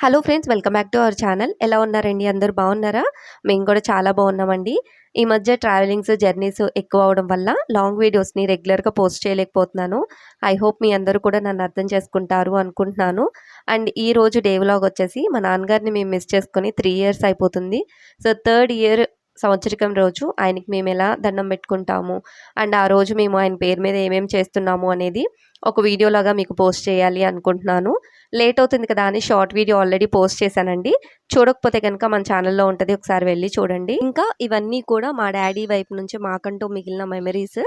Hello friends welcome back to our channel ఎలా ఉన్నారండి? అందరు బాగున్నారా? మేము కూడా చాలా బాగున్నామండి. ఈ మధ్య ట్రావెలింగ్స్ జర్నీస్ ఎక్కువ అవడం వల్ల లాంగ్ వీడియోస్ని రెగ్యులర్గా పోస్ట్ చేయలేకపోతున్నాను. ఐ హోప్ మీ అందరూ కూడా నన్ను అర్థం చేసుకుంటారు అనుకుంటున్నాను. అండ్ ఈ రోజు డే వ్లాగ్ వచ్చేసి మా నాన్నగారిని మేము మిస్ చేసుకొని త్రీ ఇయర్స్ అయిపోతుంది. సో థర్డ్ ఇయర్ సంవత్సరికం రోజు ఆయనకి మేము ఎలా దండం పెట్టుకుంటాము? అండ్ ఆ రోజు మేము ఆయన పేరు మీద ఏమేమి చేస్తున్నాము అనేది ఒక వీడియోలాగా మీకు పోస్ట్ చేయాలి అనుకుంటున్నాను. లేట్ అవుతుంది కదా అని షార్ట్ వీడియో ఆల్రెడీ పోస్ట్ చేశానండి. చూడకపోతే కనుక మన ఛానల్లో ఉంటుంది. ఒకసారి వెళ్ళి చూడండి. ఇంకా ఇవన్నీ కూడా మా డాడీ వైపు నుంచి మాకంటూ మిగిలిన మెమరీస్.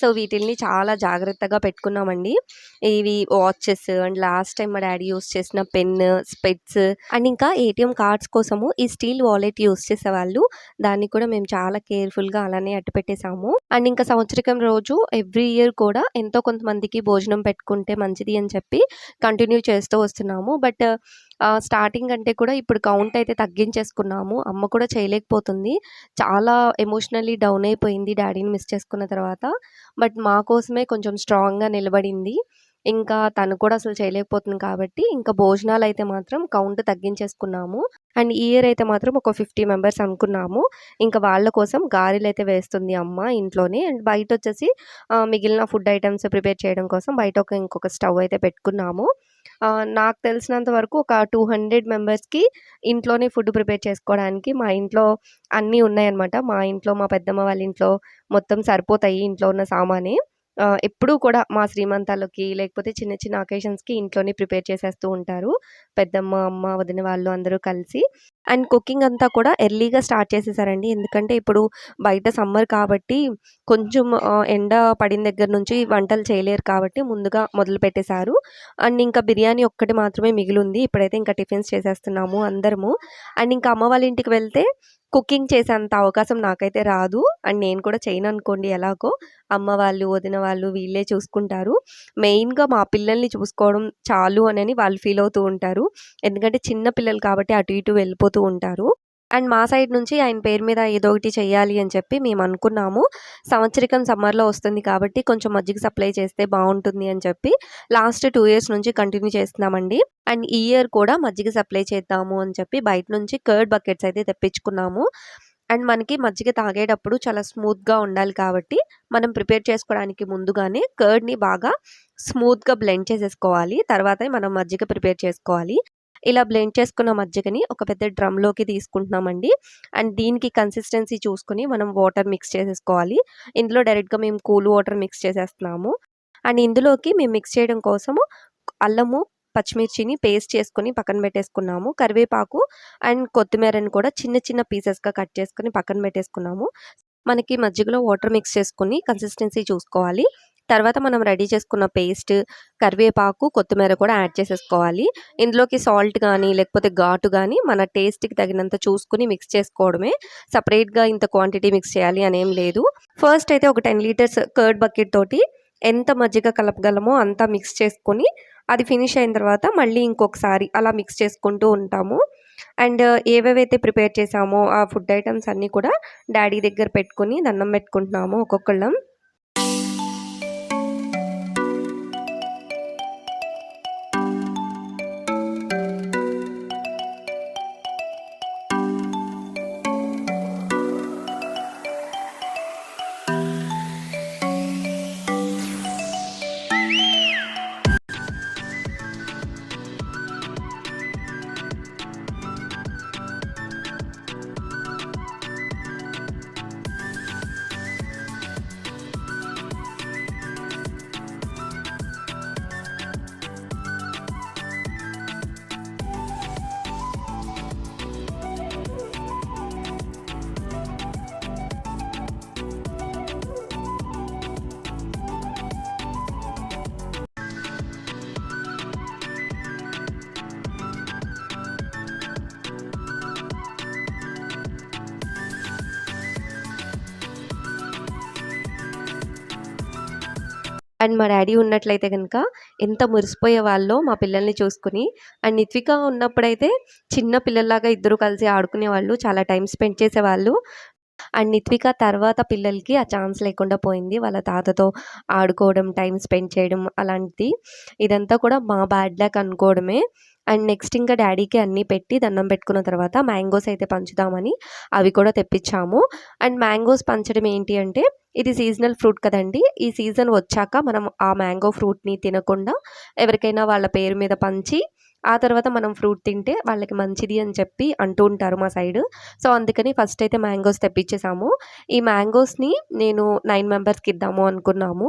సో వీటిల్ని చాలా జాగ్రత్తగా పెట్టుకున్నామండి. ఇవి వాచెస్ అండ్ లాస్ట్ టైం మా డాడీ యూస్ చేసిన పెన్ స్పెట్స్ అండ్ ఇంకా ఏటీఎం కార్డ్స్ కోసము ఈ స్టీల్ వాలెట్ యూస్ చేసేవాళ్ళు దాన్ని కూడా మేము చాలా కేర్ఫుల్గా అలానే అట్టు పెట్టేశాము అండ్ ఇంకా సంవత్సరికం రోజు ఎవ్రీ ఇయర్ కూడా ఎంతో కొంతమందికి భోజనం పెట్టుకుంటే మంచిది అని చెప్పి కంటిన్యూ చేస్తూ చేస్తున్నాము. బట్ స్టార్టింగ్ అంటే కూడా ఇప్పుడు కౌంట్ అయితే తగ్గించేసుకున్నాము. అమ్మ కూడా చేయలేకపోతుంది. చాలా ఎమోషనల్లీ డౌన్ అయిపోయింది డాడీని మిస్ చేసుకున్న తర్వాత. బట్ మా కోసమే కొంచెం స్ట్రాంగ్గా నిలబడింది. ఇంకా తను కూడా అసలు చేయలేకపోతుంది కాబట్టి ఇంకా భోజనాలు అయితే మాత్రం కౌంట్ తగ్గించేసుకున్నాము. అండ్ ఇయర్ అయితే మాత్రం ఒక ఫిఫ్టీ మెంబర్స్ అనుకున్నాము. ఇంకా వాళ్ళ కోసం గారెలు అయితే వేస్తుంది అమ్మ ఇంట్లోనే. అండ్ బయట వచ్చేసి మిగిలిన ఫుడ్ ఐటమ్స్ ప్రిపేర్ చేయడం కోసం బయట ఒక ఇంకొక స్టవ్ అయితే పెట్టుకున్నాము. నాకు తెలిసినంత వరకు ఒక టూ హండ్రెడ్ మెంబర్స్కి ఇంట్లోనే ఫుడ్ ప్రిపేర్ చేసుకోవడానికి మా ఇంట్లో అన్నీ ఉన్నాయన్నమాట. మా ఇంట్లో మా పెద్దమ్మ వాళ్ళ ఇంట్లో మొత్తం సరిపోతాయి ఇంట్లో ఉన్న సామానే. ఎప్పుడూ కూడా మా శ్రీమంతాలకి లేకపోతే చిన్న చిన్న అకేషన్స్కి ఇంట్లోనే ప్రిపేర్ చేసేస్తూ ఉంటారు. పెద్దమ్మ అమ్మ వదిన వాళ్ళు అందరూ కలిసి. అండ్ కుకింగ్ అంతా కూడా ఎర్లీగా స్టార్ట్ చేసేసారండి. ఎందుకంటే ఇప్పుడు బయట సమ్మర్ కాబట్టి కొంచెం ఎండ పడిన దగ్గర నుంచి వంటలు చేయలేరు కాబట్టి ముందుగా మొదలు పెట్టేశారు. అండ్ ఇంకా బిర్యానీ ఒక్కటి మాత్రమే మిగిలింది. ఇప్పుడైతే ఇంకా టిఫిన్స్ చేసేస్తున్నాము అందరము. అండ్ ఇంకా అమ్మ వాళ్ళ ఇంటికి వెళ్తే కుకింగ్ చేసేంత అవకాశం నాకైతే రాదు. అండ్ నేను కూడా చేయను అనుకోండి ఎలాగో. అమ్మ వాళ్ళు వదిన వాళ్ళు వీళ్ళే చూసుకుంటారు. మెయిన్గా మా పిల్లల్ని చూసుకోవడం చాలు అని వాళ్ళు ఫీల్ అవుతూ ఉంటారు. ఎందుకంటే చిన్న పిల్లలు కాబట్టి అటు ఇటు వెళ్ళిపోతూ ఉంటారు. అండ్ మా సైడ్ నుంచి ఆయన పేరు మీద ఏదో ఒకటి చేయాలి అని చెప్పి మేము అనుకున్నాము. సంవత్సరికం సమ్మర్లో వస్తుంది కాబట్టి కొంచెం మజ్జిగ సప్లై చేస్తే బాగుంటుంది అని చెప్పి లాస్ట్ టూ ఇయర్స్ నుంచి కంటిన్యూ చేస్తున్నామండి. అండ్ ఈ ఇయర్ కూడా మజ్జిగ సప్లై చేద్దాము అని చెప్పి బయట నుంచి కర్డ్ బకెట్స్ అయితే తెప్పించుకున్నాము. అండ్ మనకి మజ్జిగ తాగేటప్పుడు చాలా స్మూత్గా ఉండాలి కాబట్టి మనం ప్రిపేర్ చేసుకోవడానికి ముందుగానే కర్డ్ని బాగా స్మూత్గా బ్లెండ్ చేసేసుకోవాలి. తర్వాతే మనం మజ్జిగ ప్రిపేర్ చేసుకోవాలి. ఇలా బ్లెండ్ చేసుకున్న మజ్జిగని ఒక పెద్ద డ్రమ్లోకి తీసుకుంటున్నామండి. అండ్ దీనికి కన్సిస్టెన్సీ చూసుకుని మనం వాటర్ మిక్స్ చేసేసుకోవాలి. ఇందులో డైరెక్ట్గా మేము కూల్ వాటర్ మిక్స్ చేసేస్తున్నాము. అండ్ ఇందులోకి మేము మిక్స్ చేయడం కోసము అల్లము పచ్చిమిర్చిని పేస్ట్ చేసుకుని పక్కన పెట్టేసుకున్నాము. కరివేపాకు అండ్ కొత్తిమీరని కూడా చిన్న చిన్న పీసెస్గా కట్ చేసుకుని పక్కన పెట్టేసుకున్నాము. మనకి మజ్జిగలో వాటర్ మిక్స్ చేసుకుని కన్సిస్టెన్సీ చూసుకోవాలి. తర్వాత మనం రెడీ చేసుకున్న పేస్ట్ కరివేపాకు కొత్తిమీర కూడా యాడ్ చేసేసుకోవాలి. ఇందులోకి సాల్ట్ కానీ లేకపోతే ఘాటు కానీ మన టేస్ట్కి తగినంత చూసుకుని మిక్స్ చేసుకోవడమే. సపరేట్గా ఇంత క్వాంటిటీ మిక్స్ చేయాలి అని ఏం లేదు. ఫస్ట్ అయితే ఒక టెన్ లీటర్స్ కర్డ్ బకెట్ తోటి ఎంత మజ్జిగ కలపగలమో అంతా మిక్స్ చేసుకొని అది ఫినిష్ అయిన తర్వాత మళ్ళీ ఇంకొకసారి అలా మిక్స్ చేసుకుంటూ ఉంటాము. అండ్ ఏవేవైతే ప్రిపేర్ చేసామో ఆ ఫుడ్ ఐటమ్స్ అన్నీ కూడా డాడీ దగ్గర పెట్టుకొని దండం పెట్టుకుంటున్నాము ఒక్కొక్కళ్ళం. అండ్ మా డాడీ ఉన్నట్లయితే కనుక ఎంత మురిసిపోయే వాళ్ళో మా పిల్లల్ని చూసుకుని అండ్ నిత్విక ఉన్నప్పుడైతే చిన్న పిల్లల్లాగా ఇద్దరు కలిసి ఆడుకునేవాళ్ళు చాలా టైం స్పెండ్ చేసేవాళ్ళు అండ్ నిత్విక తర్వాత పిల్లలకి ఆ ఛాన్స్ లేకుండా పోయింది. వాళ్ళ తాతతో ఆడుకోవడం టైం స్పెండ్ చేయడం అలాంటిది. ఇదంతా కూడా మా బ్యాడ్ లక్ అనుకోవడమే. అండ్ నెక్స్ట్ ఇంకా డాడీకి అన్నీ పెట్టి దండం పెట్టుకున్న తర్వాత మ్యాంగోస్ అయితే పంచుదామని అవి కూడా తెప్పించాము. అండ్ మ్యాంగోస్ పంచడం ఏంటి అంటే ఇది సీజనల్ ఫ్రూట్ కదండి. ఈ సీజన్ వచ్చాక మనం ఆ మ్యాంగో ఫ్రూట్ని తినకుండా ఎవరికైనా వాళ్ళ పేరు మీద పంచి ఆ తర్వాత మనం ఫ్రూట్ తింటే వాళ్ళకి మంచిది అని చెప్పి అంటూ ఉంటారు మా సైడ్. సో అందుకని ఫస్ట్ అయితే మ్యాంగోస్ తెప్పించేసాము. ఈ మ్యాంగోస్ని నేను నైన్ మెంబర్స్కి ఇద్దాము అనుకున్నాము.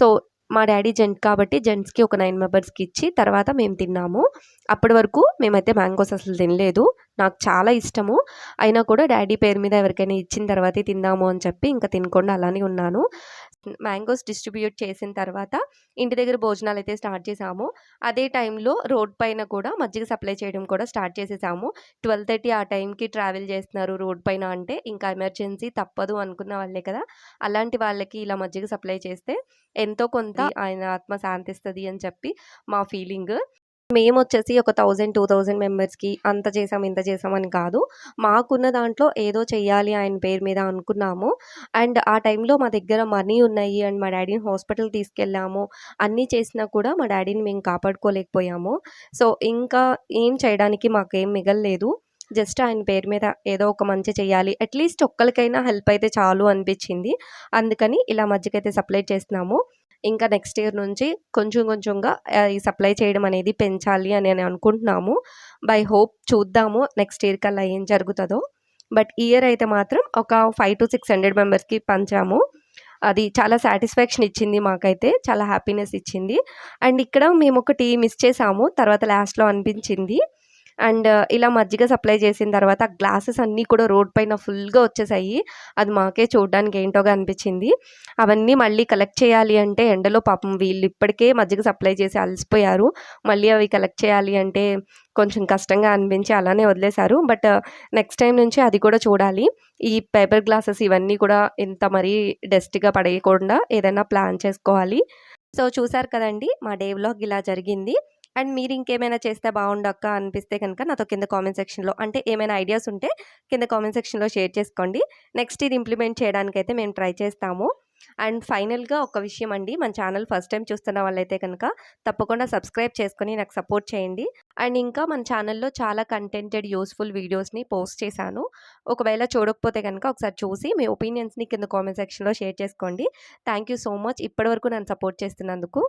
సో మా డాడీ జెంట్ కాబట్టి జెంట్స్కి ఒక నైన్ మెంబర్స్కి ఇచ్చి తర్వాత మేము తిన్నాము. అప్పటి వరకు మేమైతే మ్యాంగోస్ అసలు తినలేదు. నాకు చాలా ఇష్టము. అయినా కూడా డాడీ పేరు మీద ఎవరికైనా ఇచ్చిన తర్వాతే తిందాము అని చెప్పి ఇంకా తినకుండా అలానే ఉన్నాను. మ్యాంగోస్ డిస్ట్రిబ్యూట్ చేసిన తర్వాత ఇంటి దగ్గర భోజనాలు అయితే స్టార్ట్ చేసాము. అదే టైంలో రోడ్ పైన కూడా మజ్జిగ సప్లై చేయడం కూడా స్టార్ట్ చేసేసాము. ట్వెల్వ్ థర్టీ ఆ టైంకి ట్రావెల్ చేస్తున్నారు రోడ్ పైన అంటే ఇంకా ఎమర్జెన్సీ తప్పదు అనుకున్న వాళ్ళే కదా. అలాంటి వాళ్ళకి ఇలా మజ్జిగ సప్లై చేస్తే ఎంతో కొంత ఆయన ఆత్మ శాంతిస్తుంది అని చెప్పి మా ఫీలింగ్. మేమొచ్చేసి ఒక థౌజండ్ టూ థౌజండ్ మెంబర్స్‌కి అంత చేసాం, ఇంత చేసామని కాదు. మాకున్న దాంట్లో ఏదో చెయ్యాలి ఆయన పేరు మీద అనుకున్నాము. అండ్ ఆ టైంలో మా దగ్గర మనీ ఉన్నాయి అండ్ మా డాడీని హాస్పిటల్ తీసుకెళ్ళాము. అన్నీ చేసినా కూడా మా డాడీని మేము కాపాడుకోలేకపోయాము. సో, ఇంకా ఏం చేయడానికి మాకేం మిగలలేదు జస్ట్ ఆయన పేరు మీద ఏదో ఒక మంచి చేయాలి అట్‌లీస్ట్ ఒక్కరికైనా హెల్ప్ అయితే చాలు అనిపించింది అందుకని ఇలా మధ్యకైతే సప్లై చేస్తున్నాము. ఇంకా నెక్స్ట్ ఇయర్ నుంచి కొంచెం కొంచెంగా ఈ సప్లై చేయడం అనేది పెంచాలి అని అనుకుంటున్నాము. బై హోప్ చూద్దాము నెక్స్ట్ ఇయర్ కల్లా ఏం జరుగుతుందో బట్ ఇయర్ అయితే మాత్రం ఒక 500-600 మెంబర్స్‌కి పంచాము. అది చాలా సాటిస్ఫాక్షన్ ఇచ్చింది మాకైతే. చాలా హ్యాపీనెస్ ఇచ్చింది. అండ్ ఇక్కడ మేము ఒకటి మిస్ చేసాము. తర్వాత లాస్ట్‌లో అనిపించింది. అండ్ ఇలా మజ్జిగ సప్లై చేసిన తర్వాత గ్లాసెస్ అన్నీ కూడా రోడ్ పైన ఫుల్‌గా వచ్చేసాయి. అది మాకే చూడడానికి ఏంటోగా అనిపించింది అవన్నీ మళ్ళీ కలెక్ట్ చేయాలి అంటే ఎండలో పాపం వీళ్ళు ఇప్పటికే మజ్జిగ సప్లై చేసి అలసిపోయారు. మళ్ళీ అవి కలెక్ట్ చేయాలి అంటే కొంచెం కష్టంగా అనిపించి అలానే వదిలేసారు. బట్ నెక్స్ట్ టైం నుంచి అది కూడా చూడాలి. ఈ పేపర్ గ్లాసెస్ ఇవన్నీ కూడా ఇంత మరీ డస్ట్‌గా పడేయకుండా ఏదైనా ప్లాన్ చేసుకోవాలి. సో, చూసారు కదండీ! మా డే వ్లాగ్ ఇలా జరిగింది. అండ్ మీరు ఇంకేమైనా చేస్తే బాగుండక్క అనిపిస్తే కనుక నాతో కింద కామెంట్ సెక్షన్‌లో అంటే ఏమైనా ఐడియాస్ ఉంటే కింద కామెంట్ సెక్షన్‌లో షేర్ చేసుకోండి. నెక్స్ట్ ఇది ఇంప్లిమెంట్ చేయడానికైతే మేము ట్రై చేస్తాము. అండ్ ఫైనల్‌గా ఒక విషయం అండి. మన ఛానల్ ఫస్ట్ టైం చూస్తున్న వాళ్ళైతే కనుక తప్పకుండా సబ్స్క్రైబ్ చేసుకొని నాకు సపోర్ట్ చేయండి. అండ్ ఇంకా మన ఛానల్‌లో చాలా కంటెంటెడ్ యూస్ఫుల్ వీడియోస్‌ని పోస్ట్ చేశాను. ఒకవేళ చూడకపోతే కనుక ఒకసారి చూసి మీ ఒపీనియన్స్‌ని కింద కామెంట్ సెక్షన్‌లో షేర్ చేసుకోండి. థ్యాంక్ యూ సో మచ్ ఇప్పటి వరకు నన్ను సపోర్ట్ చేస్తున్నందుకు.